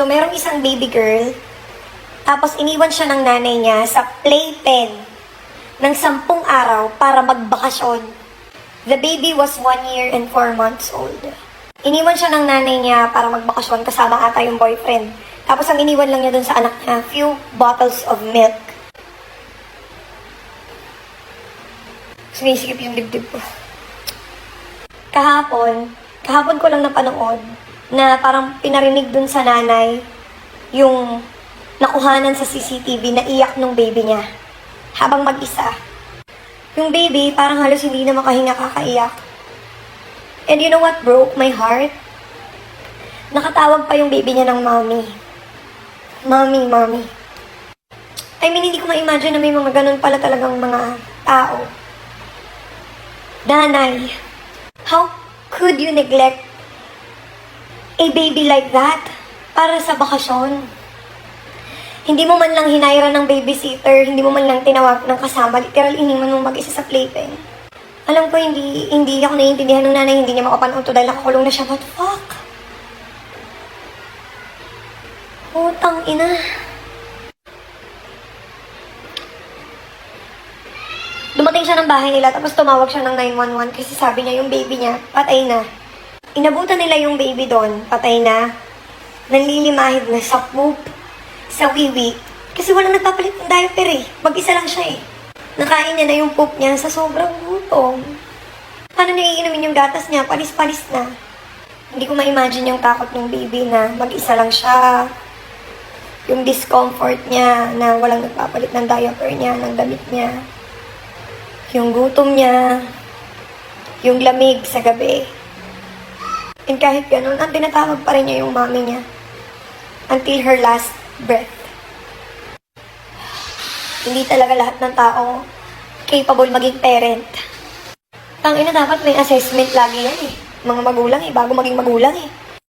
So, merong isang baby girl, tapos iniwan siya ng nanay niya sa playpen ng sampung araw para magbakasyon. The baby was one year and four months old. Iniwan siya ng nanay niya para magbakasyon kasama ata yung boyfriend. Tapos ang iniwan lang niya dun sa anak niya, few bottles of milk. Sumisikip yung dibdib ko. Kahapon, kahapon ko lang napanood na parang pinarinig dun sa nanay yung nakuhanan sa CCTV na iyak nung baby niya habang mag-isa. Yung baby, parang halos hindi na makahinga kakaiyak. And you know what broke my heart? Nakatawag pa yung baby niya ng mommy. Mommy, mommy. I mean, hindi ko ma-imagine na may mga ganun pala talagang mga tao. Nanay, how could you neglect a baby like that para sa bakasyon? Hindi mo man lang hinayra ng babysitter, hindi mo man lang tinawag ng kasama, literal iniwan mo mag-isa sa playpen. Alam ko, hindi, hindi ako naiintindihan ng nanay, hindi niya makapanood to dahil nakakulong na siya. What the fuck? Putang ina. Dumating siya ng bahay nila, tapos tumawag siya ng 911 kasi sabi niya yung baby niya, patay na. Inabutan nila yung baby doon, patay na. Nanlilimahid na sa poop, sa wiwi. Kasi walang nagpapalit ng diaper eh. Mag-isa lang siya eh. Nakain niya na yung poop niya sa sobrang gutom. Paano niya iinumin yung gatas niya? Palis-palis na. Hindi ko ma-imagine yung takot ng baby na mag-isa lang siya. Yung discomfort niya na walang nagpapalit ng diaper niya, ng damit niya. Yung gutom niya. Yung lamig sa gabi. And kahit ganun, ang tinatawag pa rin niya yung mami niya. Until her last breath. Hindi talaga lahat ng tao capable maging parent. Tangina dapat may assessment lagi yan eh. Mga magulang eh, bago maging magulang eh.